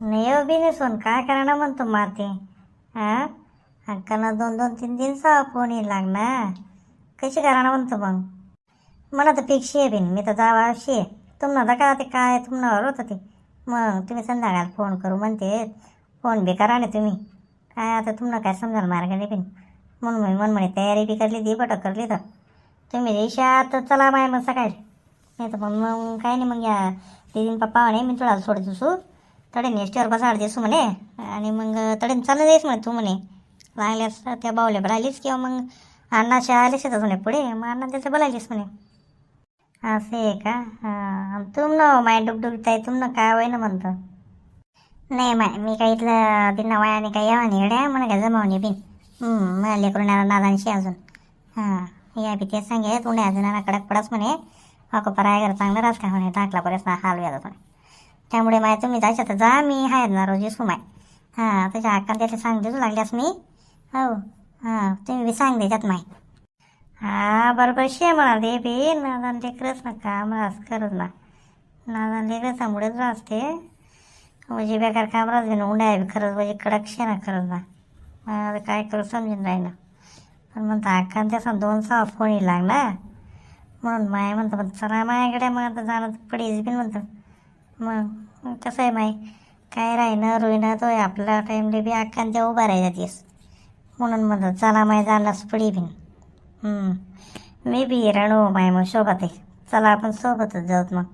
नाही हो बी सोन काय करणार म्हणतो माते? हा अक्काला दोन दोन तीन दिन सहा फोन येईल लागणार कशी करणार म्हणतो मग? मला तर फिक्स आहे बिन मी तर जावा अशी आहे. तुम्हाला का ते काय तुम्हाला होतं. ते मग तुम्ही संध्याकाळ फोन करू म्हणते. फोन बी करा ना तुम्ही. काय आता तुम्हाला काय समजाल मार्ग नाही म्हणून मी मन म्हणे तयारी बी करली ती बटक करली तर. तुम्ही रेषा तर चला माय मग सकाळी. नाही तर मग मग काय नाही मग या दीदीन पप्पा म्हणे मी तुला सोडत दिसू तडे नेस्टवर बसाड दिसू म्हणे. आणि मग तडे चाललं जाईस म्हणे तू म्हणे. लागल्यास त्या बावल्या बळालीस किंवा मग अण्णाशी आलीस येतात म्हणे पुढे. मग अण्णा त्याचं बोलायलीस म्हणे. असं आहे का? हां. तुमनं न माय डुकडुकत आहे काय वय ना म्हणतं. नाही माय मी काही इथलं बिना वयाने काही यावा नाही म्हणा काय जमावणे बिन मला लेकरून नादानशी अजून. हां या बी ते सांगे उन्हे अजून ना कडक पडाच म्हणे. अको पराय घर चांगलं राहत का म्हणे टाकला परत हाल व्याजा म्हणे. त्यामुळे माय तुम्ही जायचं तर जा मी आहे ना रोज सुमाय माय. हां त्याच्या हक्कान त्याला सांग देऊ लागल्यास मी. हो हां तुम्ही बी सांग द्याच्यात माय. हा बरोबर शे म्हणा दे बी नादान लेकरच नका काम करत ना. नादान लेकरचामुळेच राहते. म्हणजे बेकार काम राहत ना आहे खरंच म्हणजे कडक ना खरंच ना आता काय करू समजून राहिलं. पण म्हणता हक्कान त्याचा दोन सहा फोन येईल लागला. म्हणून माय म्हणतं पण चला माझ्याकडे मग आता जाणं पडीच बी. म्हणतं. मग कसं आहे माय काय राहिनं रोईनं तो आपला टाईमले बी अक्कान त्या उभा राहिला तीस म्हणून म्हणतो चला माय जाणंच पडी बिन मी बी राणू माय मग सोबत आहे चला आपण सोबतच जाऊत मग.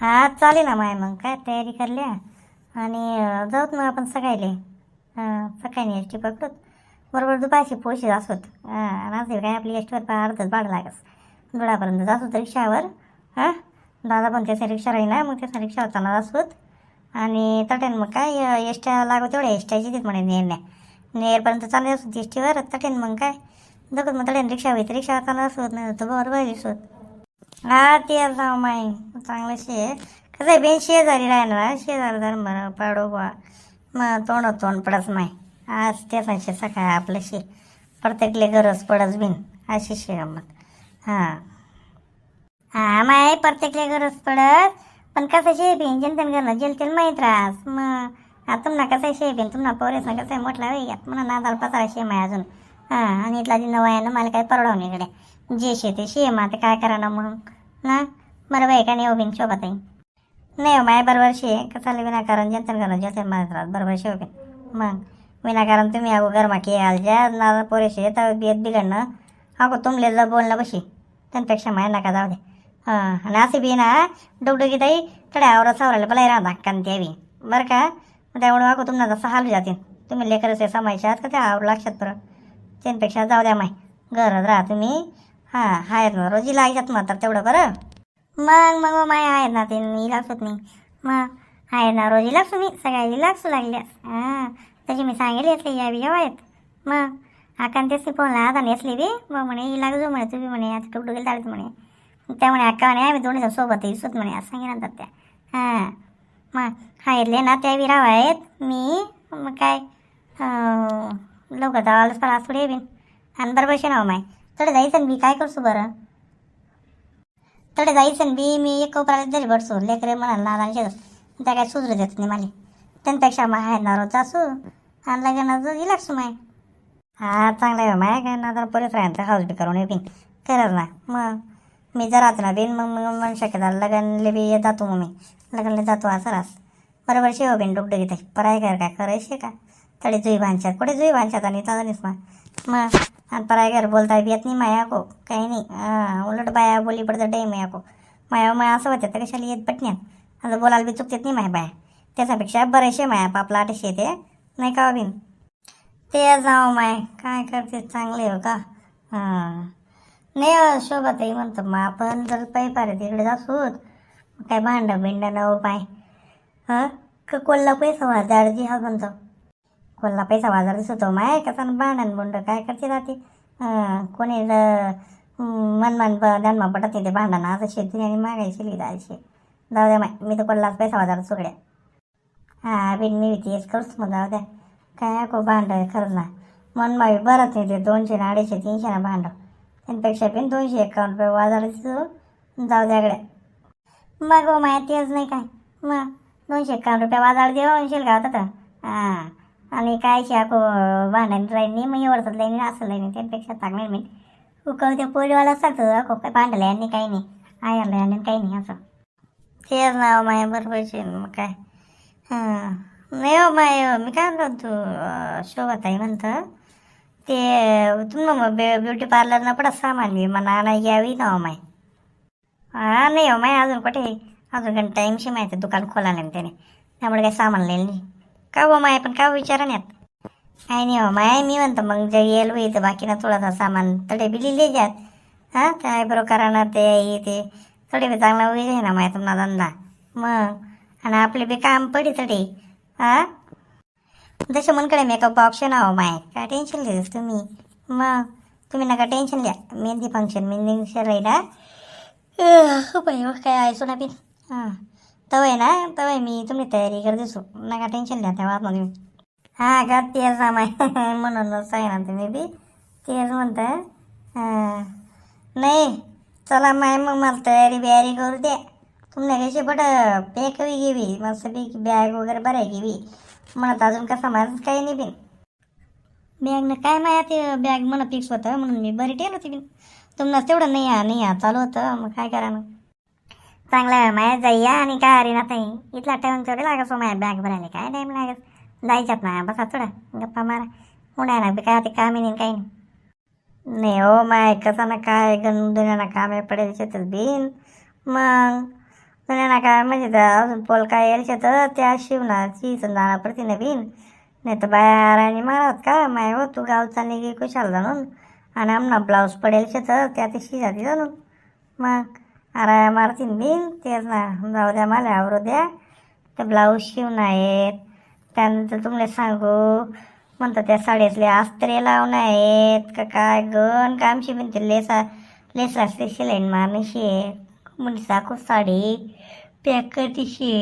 हा चालेल ना माय मग. काय तयारी करल्या? आणि जाऊत मग आपण सकाळी हां सकाळी एस टी पकडूत. बरोबर दुपारशी पोशी असोत हां आणि असं काय आपली एस टीवर अर्धच भाडं लागस. धुळापर्यंत जातो रिक्षावर. हां दादा पण त्याचा रिक्षा राहील ना मग त्याचा रिक्षावर चालणार असोत. आणि तटेन मग काय एसट्या लागू तेवढ्या एसट्याची देत म्हणे नेरण्या नेरपर्यंत चालले असत एस टीवर तटेन मग काय? दगड मग तडेन रिक्षा होईल रिक्षावर चालणार असोत नाही तर बरोबर दिसत हा ते जाऊ माय चांगलं शे. कसं बेन शेजारी राहणार शेजारी धर्म पाडो बा मग तोंड तोंड पडस माय आज ते सकाळ आपलं शे. प्रत्येकले गरज पडस बिन. अशी शे गमत. हां. हा माय प्रत्येकले गरज पडत. पण कसं शेबीन जनतेन करणं जेलतील माहीत राहस. मग हा तुम्हाला कसं आहे शेबीन तुम्हाला पोरेस ना कसं आहे? म्हटलं वेळ म्हणा नादाल पसारा शे माय अजून. हां आणि इथला नवं आहे ना मला काही परवडावं इकडे. जे शे ते शे आता काय करा ना मग? ना? बरं आहे का नाही हो, बिन? शोभत आहे नाही हो, माय बरोबर शे. कसं विनाकारण? जंतन करणं जेलतेल माहीत राहत बरोबर शे हो बिन मग विनाकारण तुम्ही अगो गरमा के ज्या नादा पोरेशे तर बियत बिघडणं. अगो तुमले जर बोलणं बशी. त्यांपेक्षा माय नका जाऊ दे. हां आणि असे बी ना डुगडुगी ताई तडे आवरा सावरायला पलाय राहा हक्कान त्या बी. बरं का? मग त्यामुळे अगो तुम्हाला जसं हालू जातील. तुम्ही लेकरच समायचे आहात का त्या आवर लक्षात बरं? त्यांपेक्षा जाऊ द्या माय. गरज राहा तुम्ही. हां आहेत ना रोजी लागायच्यात मात्र तेवढं बरं. मग मग माय आहेत ना ते मी होत नाही. मग आहे ना रोजी इलाज मी सगळ्या लागसू लागल्यास. हां त्याची मी सांगेल असले या बी आहेत मग आकान ते फोन आता नेसली बी मग म्हणे ही लागजो म्हणे तुम्ही म्हणे आता टुकडुकीला चालत म्हणे. त्यामुळे अक्का म्हणे आम्ही दोन्ही जण सोबत दिसत म्हणे असं सांगितलं त्या. हां मग हा ना त्या बी राव आहेत. मी मग काय लवकर जावालाच पण आज थोडी बीन आणि बरं पैसे नाव हो माय. तडे जायचं मी काय करसू बरं? तडे जायचं बी मी एक कोपऱ्याला तरी भरसो लेकरे म्हणाल ना आणि त्या काय सुधरू देत नाही मला. त्यांपेक्षा मग आहे ना रोज असू आणि लगेच इलाक्सू माय. हा चांगला आहे माय काय ना तर पोलीस तर हाऊस बी करून बिन करत ना मग मी जर राहतो ना बिन मग मग मन शक्यता लगनले बी जातो मग मी. लग्नला जातो असं रास बरोबर शिव बिन डुकडं घेते. पराय कर काय करायचे का? तडे जुई भांच्यात कुठे जुई भांच्यात आणि चालणीस मग. मग आणि पराय घर बोलता बी येत नाही माया को काही नाही. हां उलट बाया बोली पडतं डे माया को. माया हो, माया असं होतं तर कशाला येत पटण्यात. आता बोलायला बी चुकतेत नाही माया बाया. त्याच्यापेक्षा बरेचसे माया पापला आठशे येते नाही का हो बिन ते जाऊ माय काय करते चांगले हो का? हां. नाही हो, शोभाताई म्हणतो मग आपण जर पाय पारे तिकडे जासूत काय भांडं बिंडं नव पाय. हां? का कोल्हा पैसा वाजार जी हा म्हणतो. कोल्हा पैसा वाजार दिसतो माय कसा भांडण बोंड काय करते राहते? हां कोणी जर मन मन धनमा पटत नाही ते भांडणं. असं शेती आणि मागायची लिहिदायची जाऊ द्या माय मी तर कोल्हाच पैसा बाजार सुकड्या हा बिन मी तेच करूच मग जाऊ द्या. काय को भांड खरं ना. मन मावी बरंच नाही ते दोनशे ना अडीचशे तीनशे ना भांड. त्यापेक्षा पण दोनशे एकावन्न रुपये वाजायचं जाऊ द्याकडे मग हो माया तेच नाही काय. मग दोनशे एकावन्न रुपये बाजार देऊ म्हणशील का होतं हां. आणि काय शाको भांडण राहिली नाही मग एवढंच नाही असं लाईन त्यापेक्षा चांगलं मी. उकळते पोळीवाला सांगतो अको काय भांडलं यांनी काही नाही. आयरलं यांनी काही नाही असं. तेच नाव माया बरोबर मग काय? हां. नाही हो माय मी काय म्हणतो तू अं, शोभाताई म्हणतं. ते तुम्ही मग ब्युटी पार्लरनं पण सामान बी मला आणायला यावी ना माय. हा नाही हो माय अजून कुठे अजून काही टाईमशी माहिती दुकान खोला नाही त्याने. त्यामुळे काही सामान लिहिलं नाही. का हो माय? पण का हो विचारा नाही काय नाही हो माय मी म्हणतो मग जे येल होईल तर बाकीनं थोडासा सामान तडे बी लिहिले जात. हां काय बरोबर करा ना ते हे ते. थोडे बी चांगला होईल आहे ना माय तुम्हाला धंदा? मग आणि आपले बी काम पडी तडे. हां? जसं मनकडे मेकअप ऑप्शन आहो माय काय टेन्शन घेतस तुम्ही? मग तुम्ही नका टेन्शन घ्या. मेहंदी फंक्शन मेहंदी फंक्शन राहील. हो बाई काय आहे सोना बी हां. तवय ना तवय मी तुम्ही तयारी कर दिसू. नका टेन्शन घ्या त्या वाद तुम्ही हां का तेच माय म्हणूनच आहे ना तुम्ही बी. तेच म्हणताय हां. नाही चला माय मग मला तयारी बियारी करू द्या तुम्हाला कशी बट पेकवी घेवी मस्त पैकी बॅग वगैरे बरं घेवी. म्हणत अजून कसा माझं काही नाही बिन. बॅगनं काय माया ते बॅग म्हणा फिक्स होतं म्हणून मी बरी टेल होती बिन. तुम्हाला तेवढं नाही या नाही या चालू होतं. मग काय करा ना चांगला आहे माया जाई या आणि काय अरे ना ताई इथला टाइम थोडे लागत सो बॅग भरायला. काय टाईम लागत जायच्यात ना बसा थोडा गप्पा मारा. उड्या ना काय ते काम येईन काही नाही. नाही हो माय कसं ना काय दुन्याना काम कामे पडेल शेतात बिन मग दुनियाना काय म्हणजे अजून पोल काय येईल तर त्या शिवणाची संधाना पडते बिन नाही तर बाया मारत का? माय हो तू गावचा निघे कुशाल जाणून. आणि आमना ब्लाऊज पडेल तर त्या ते शिजाती जाणून. मग अरे मारतीन बिन तेच ना जाऊ द्या मला आवरू द्या ते ब्लाऊज शिवून आहेत त्यानंतर तुम्हाला सांगू म्हणतो त्या साडीतले अस्त्रे लावून आहेत का काय गण कामशी बिन ते लेसा लेसा असते शिलाईन मारण्याशी आहे म्हणजे साखू साडी पॅक करतीशी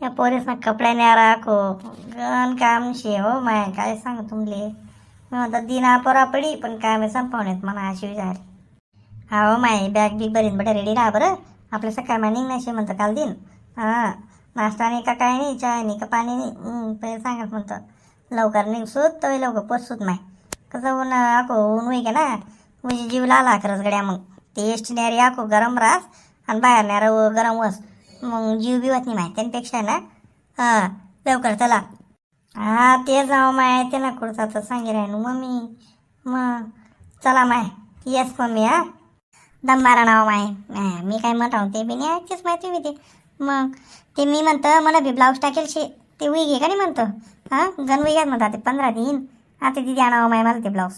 या पोरेसना कपड्याने राखो गण काम शे हो माय काय सांग तुमले मी म्हणतात दिना परा पडी पण कामे संपवण्यात मला अशी विचार हो माय बॅग बिग बरीन बट रेडी राहा बरं. आपलं सकाळ मॅनिंग नाही म्हणतं काल दिन. हां नाश्ता नाही का काय नाही चहा नाही का पाणी नाही. पहिले सांगत म्हणतं. लवकर निघसूत तर लवकर पोचसूत माय. कसं ऊन आको ऊन होई का ना? म्हणजे जीव लाला खरंच गड्या मग. ते नाही न्यारी आको गरम रास आणि बाहेर न्यारा गरम वस. मग जीव बिवत नाही माय त्यांपेक्षा ना? हां लवकर चला. हा ते जाऊ माय ते ना कुडचा तर सांगे राहिनो मम्मी. मग चला माय. येस मम्मी हा. दम मारा नाव माय मी काय म्हणतो ते बी नाही तेच माहिती मी ते मग ते मी म्हणतं मला बी ब्लाऊज टाकेल शे ते वी घे का नाही म्हणतो? हां गण वी घ्या म्हणतात ते पंधरा दिन. आता तिथे आणावं माय मला ते ब्लाऊज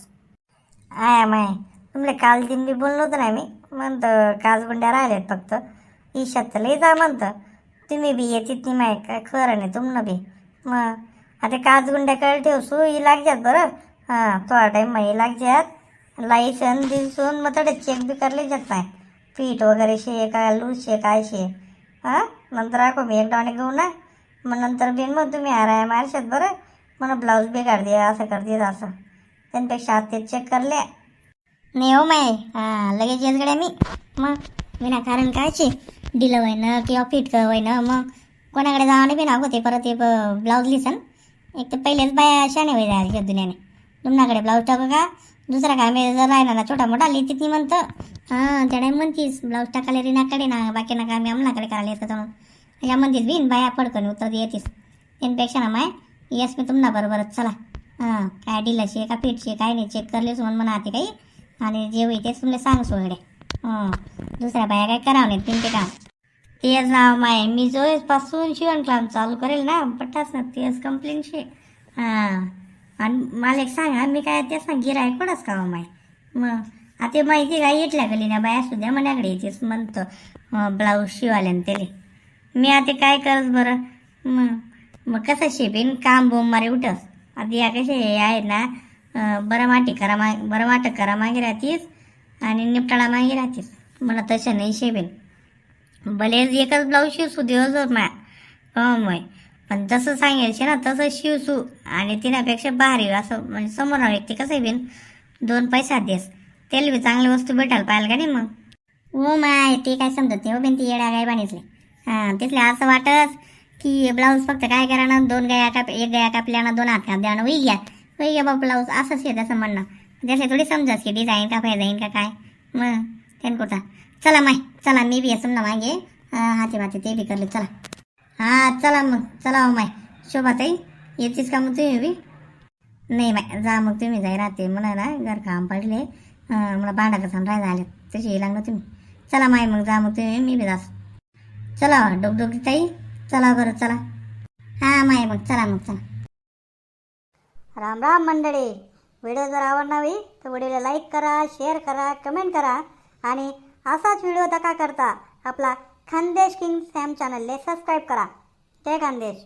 आया माय तुमले काल दिन बी बोललो होतं ना मी. म्हणतं काच बंड्या राहिल्यात फक्त. ईशात तर लई जा म्हणतं. तुम्ही बी येतीत नाही माय काय खरं नाही तुमनं बी. मग आता काच गुंड्याकडे कळ ठेवसू ही लागजात बरं. हां थोडा टाईम मग ही लागजात लायसन दिसून मग थोडे चेक बी करले जात नाही. पीठ वगैरे शे काय लूज शे काय शे? हां? नंतर आखो मी एक डाणे घेऊ ना मग नंतर बिन मग तुम्ही आराय मारशात बरं. मला ब्लाऊज बिघाड दे असं कर दे असं. त्यांपेक्षा हात ते चेक करले. नाही हो माय हां लगेच येत गड्या मी. मग विनाकारण कायचे? डिलं होय ना किंवा फिट कर होय ना मग कोणाकडे जावं बी नाव ते परत ते ब्लाऊज लिसन. एक तर पहिलेच बाया शाने होई जायच्या दुनियाने. तुमच्याकडे ब्लाऊज टाकू का? दुसरा काय मी जर राहिला ना छोटा मोठा लिहिते ती म्हणतं. हां त्याने म्हणतीस ब्लाऊज टाकायला रिनाकडे ना बाकी ना काय मी आमनाकडे करायला येतं मग. या म्हणतीस बिन बाया पडकन उतर येतीस. त्यांपेक्षा ना माय येस मी तुम्हाला बरोबरच चला. हां काय डिलशे का पीठशी काय नाही चेक करलेस म्हणून म्हणा ते काही. आणि जे होईल तेच तुमले सांग सोयडे हां दुसऱ्या बाया काय करावं नाही तीन ते काम. तेच नाव माय मी जोपासून शिवण काम चालू करेल ना पटाच ना तेच कंप्लेंटशी हां. आणि मला एक सांगा मी काय ते सांग गिराय कोणाच का माय? मग आता माहिती काय येतल्या गली ना बाया द्या मनाकडे येतेच म्हणतो. ब्लाऊज शिवाल्यान त्याले. मी आता काय करत बरं? मग मग कसं शिपेन काम बोंब मारे उठस. आता या कसे आहेत ना बरं माटी करा मा बरं वाटं करा मागे राहतीस आणि निपटाळा मागे राहतीस. मला तसं नाही शेपेन भले एकच ब्लाऊज शिवसू दिवसभर मा हो मग पण जसं सांगायचे ना तसं शिवसू आणि तिच्यापेक्षा भारी असं म्हणजे समोर व्यक्ती कसं बीन? दोन पैसा देस. त्याला बी चांगली वस्तू भेटायला पाहिजे का नाही मग? ओ माय ते काय समजत नाही हो बिन ती येड्या गाय बांधितले हां तिथले असं वाटत की ब्लाऊज फक्त काय करा ना दोन गाया काप एक गाया कापल्या ना दोन हात काप द्या ना वही घ्या. वही घ्या बा ब्लाऊज असंच आहे त्याचं म्हणणं. त्याला थोडी समजाच की डिझाईन का जाईन का काय. मग त्यान कुठं? चला माय चला मी बी असं ना मागे. हाती माती ते बी करले चला. हा चला मग चला हो माय. शोभाताई येतेच का मग तुम्ही बी? नाही माय जा मग तुम्ही जाई राहते. म्हणा ना घर काम पडले. मला भांडा कसं राहायला आले. तशी येईल तुम्ही. चला माय मग जा मग तुम्ही मी बी जास चला हो, डोकडोकी ताई. चला हो बरं चला. हा माय मग चला मग चला. राम राम मंडळी. व्हिडिओ जर आवडणार तर व्हिडिओला लाईक करा शेअर करा कमेंट करा. आणि असाच व्हिडिओ दका करता आपला खानदेश किंग सॅम चॅनलले सबस्क्राईब करा. जय खानदेश.